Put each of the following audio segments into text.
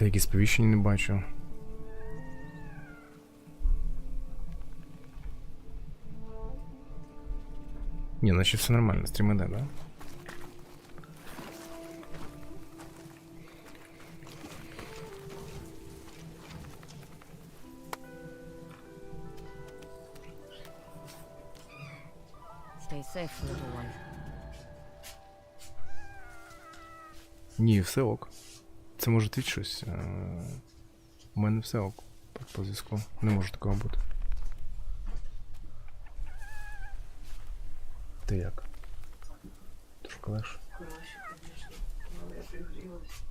Деякі сповіщення не бачу. Ні, наче все нормально, стрім іде, да? Stay safe, little one. Ні, все ок. Це може твіт щось. е, У мене все ок. По, зв'язку. Не може такого бути. Ти як? Трошки легше. Краще, звісно. Але я пригрілась.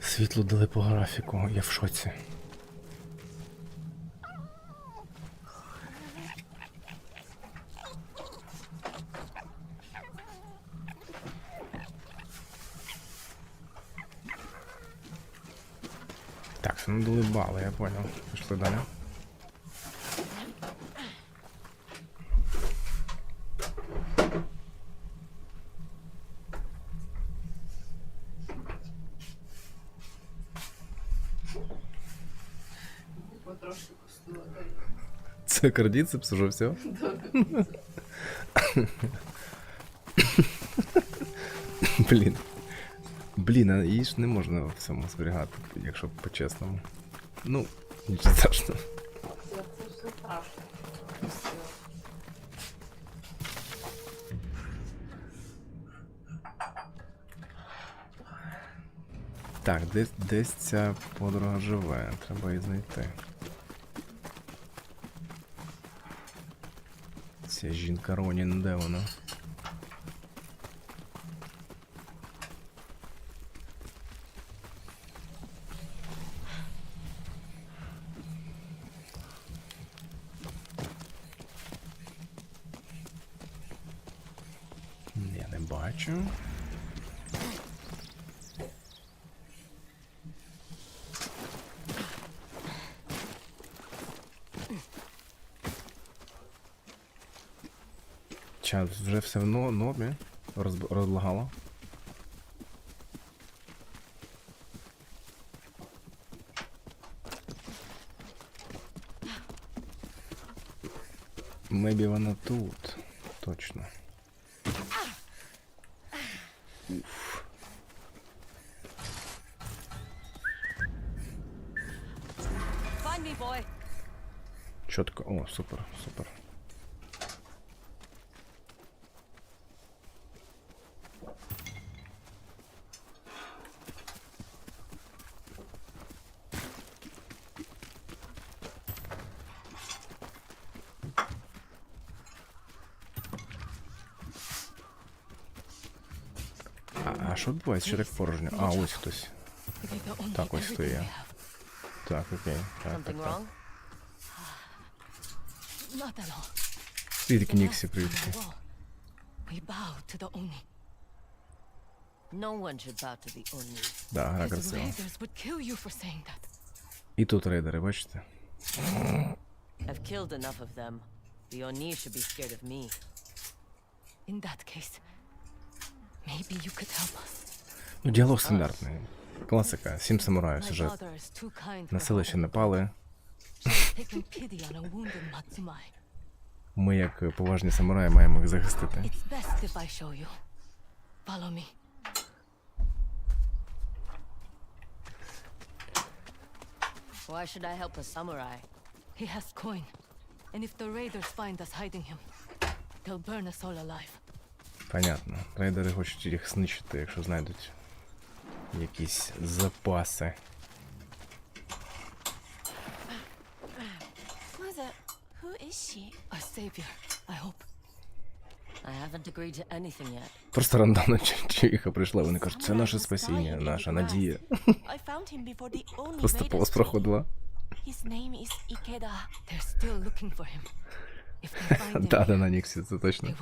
Світло дали по графіку, я в шоці. Так, це не дали бали, я понял. Пішли далі. Потрошки пустила. дай. Це кардіцепс уже все? Блін. Блін, а її ж не можна в цьому зберігати, якщо по-чесному. Ну, нічого страшно. Так, десь, десь ця подруга живе, треба її знайти. Ця жінка Ронін, де вона? Я не бачу. Час вже все в но- нормі. Розлагало. Мебі вона тут. Точно. Find me, boy. Чітко. О, супер, супер. що відбувається? Що так порожньо? А, ось хтось. Так, ось хто є. Так, окей. Так, так, Something так. wrong? Not at all. Привітки, Ніксі, привітки. Wall. We bow to the Oni. No one should bow to the Oni. Да, гра His красива. raiders would kill you for saying that. І тут рейдери, бачите? I've killed enough of them. The Oni should be scared of me. In that case, Ну, діалог стандартний. Класика, сім самураїв сюжет. На селище напали. Ми, як поважні самураї, маємо їх захистити. Why should I help a samurai? He has coin. And if the raiders find us hiding him, they'll burn us all alive. Понятно. Рейдери хочуть їх знищити, якщо знайдуть якісь запаси. Mother, who is she? A savior, hope. I haven't agreed to anything yet. Просто рандомно чи- чиїха прийшла, вони кажуть, це наше спасіння, наша надія. Просто повз проходила. His name is Ikeda. They're still looking for him. If they find him, Да, да, на Ніксі, це точно.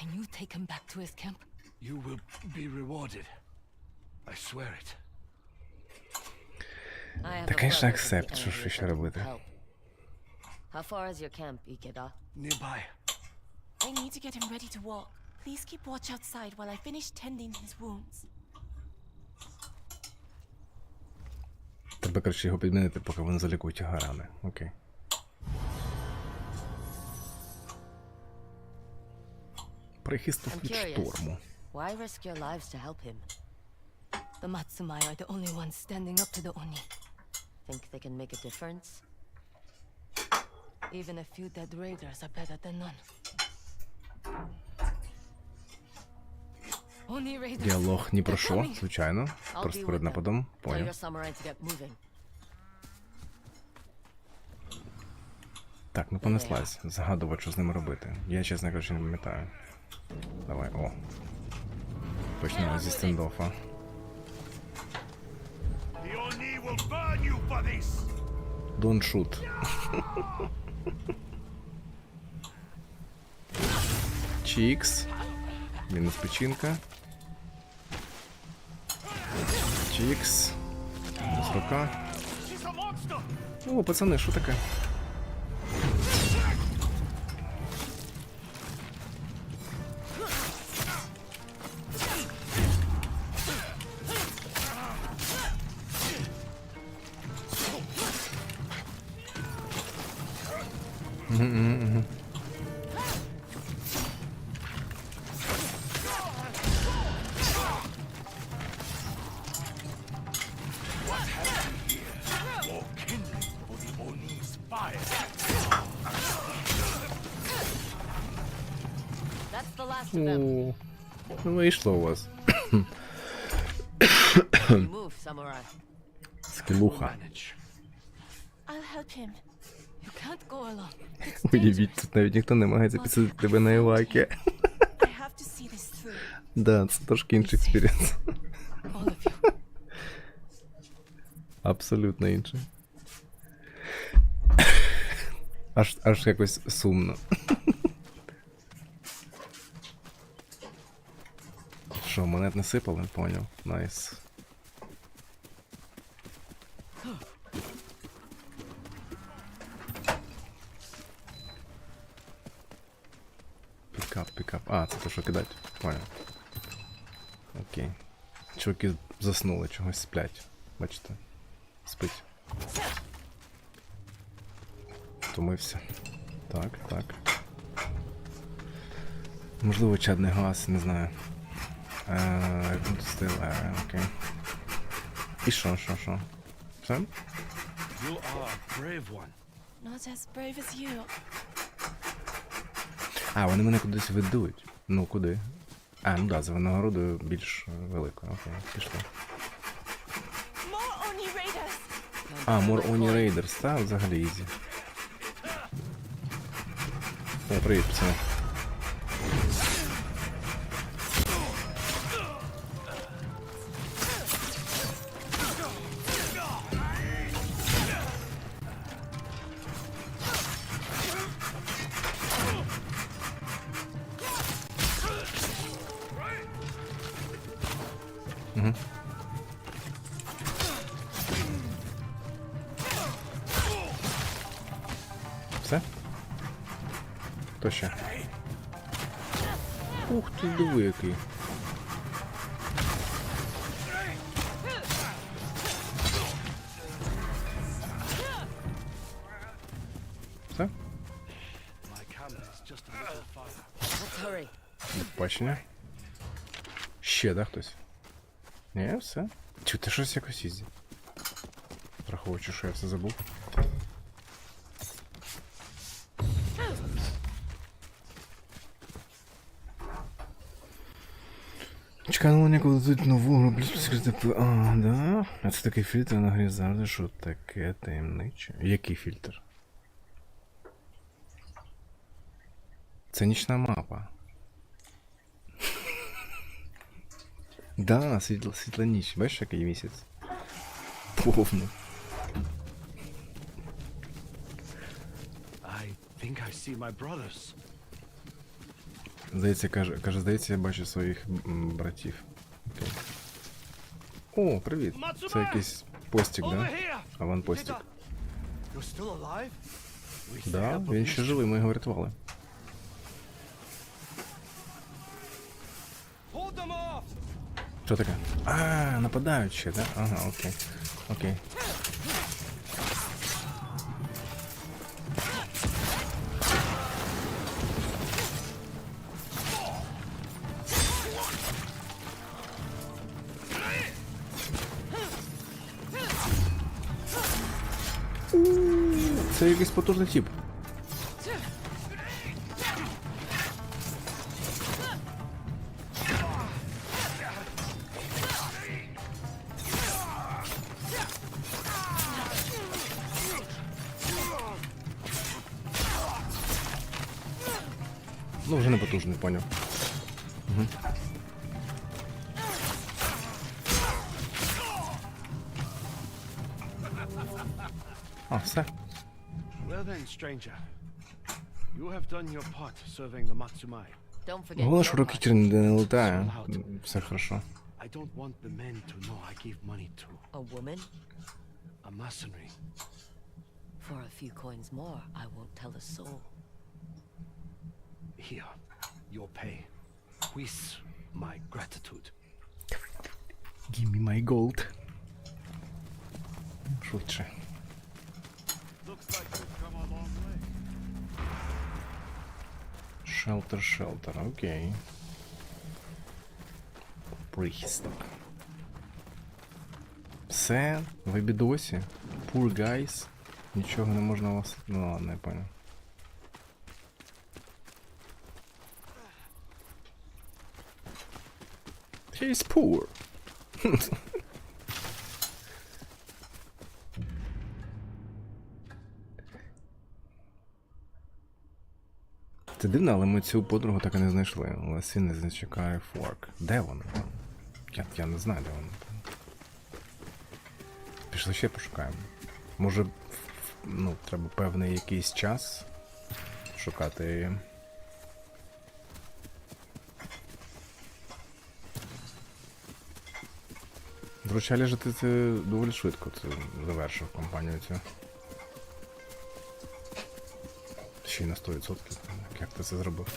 Can you take him back to his camp? You will be rewarded. I swear it. I have Та, a конечно, brother with the accept, що ж enemy ще that will робити. help. How far is your camp, Ikeda? Nearby. I need to get him ready to walk. Please keep watch outside while I finish tending his wounds. Треба, коротше, його підмінити, поки вони залікують його рани. Окей. Прихисток I'm від curious. шторму. Why risk your lives to help him? The Matsumai are the only ones standing up to the Oni. Think they can make a difference? Even a few dead raiders are better than none. Oni raiders. Діалог ні про They're що, coming. звичайно. I'll Просто перед нападом. Поняв. get moving. Так, ну понеслась. Загадувати, що з ними робити. Я, чесно кажучи, не пам'ятаю. Давай, о. Почнемо зі стендофа. The Oni will burn you for this! Don't shoot. Чікс. Мінус печінка. Чікс. Мінус рука. She's a monster! О, пацани, що таке? Of them. О, ну вийшло у вас. Move, samurai. Скілуха. Manage. I'll help him. Уявіть, тут навіть ніхто не намагається підсадити тебе на through. Да, це трошки інший you. Абсолютно інший. Аж, аж якось сумно. Що, монет не? Поняв. Найс. Пікап, пікап. А, це то, що кидати. Поняв. Окей. Чуваки заснули, чогось сплять. Бачите? Спить. Втомився. Так, так. Можливо, чадний газ, не знаю. Е, стил, е, окей. І що, що, що? Все? You are a brave one. Not as brave as you. А, вони мене кудись ведуть. Ну, куди? А, ну да, за винагородою більш велика. великою. Окей, пішли. А, More Oni Raiders, та взагалі ізі. О, привіт, пацани. Хто ще? Ух ти, диви який. Все? My camp is just a little farther. Let's hurry. Бачення. Ще, да, хтось? Ні, все. Чу, ти щось якось ізі. Враховуючи, що я все забув. Ну ніколи тут нову роблю скрити. А, да? А це такий фільтр на Грізарді, що таке таємниче. Який фільтр? Це нічна мапа. Да, світла, світла ніч. Бачиш, який місяць? Повно. I think I see my brothers. Здається, каже, каже, здається, я бачу своїх братів. Окей. О, привіт! Це якийсь постік, да? Аванпостік. Да, він ще живий, ми його врятували. Що таке? А, нападають ще, да? Ага, окей. Окей. Це якийсь потужний тип. Ну, вже не потужний, поняв. Угу. А, все. Well then, stranger. You have done your part serving the Matsumai. Don't forget. Головне, your що part. рокетір ніде не летає. Все хорошо. I don't want the men to know I gave money to A woman? a mercenary. For a few coins more, I won't tell a soul. Here, your pay. With my gratitude. Give me my gold. Швидше. Looks like Шелтер, шелтер, окей. Прихисток. Все, ви бідосі. Poor guys. Нічого не можна у вас. Ну ладно, я понял. He's poor. Це дивно, але ми цю подругу так і не знайшли. Лесі не зачекає форк. Де вона? Я, я не знаю, де вона. Пішли ще пошукаємо. Може, ну, треба певний якийсь час шукати її. Вручалі же ти це доволі швидко це завершив компанію цю. Ще й на 100%. Як ти це зробив?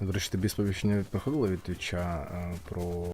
До речі, тобі сповіщення приходило від твіча е, про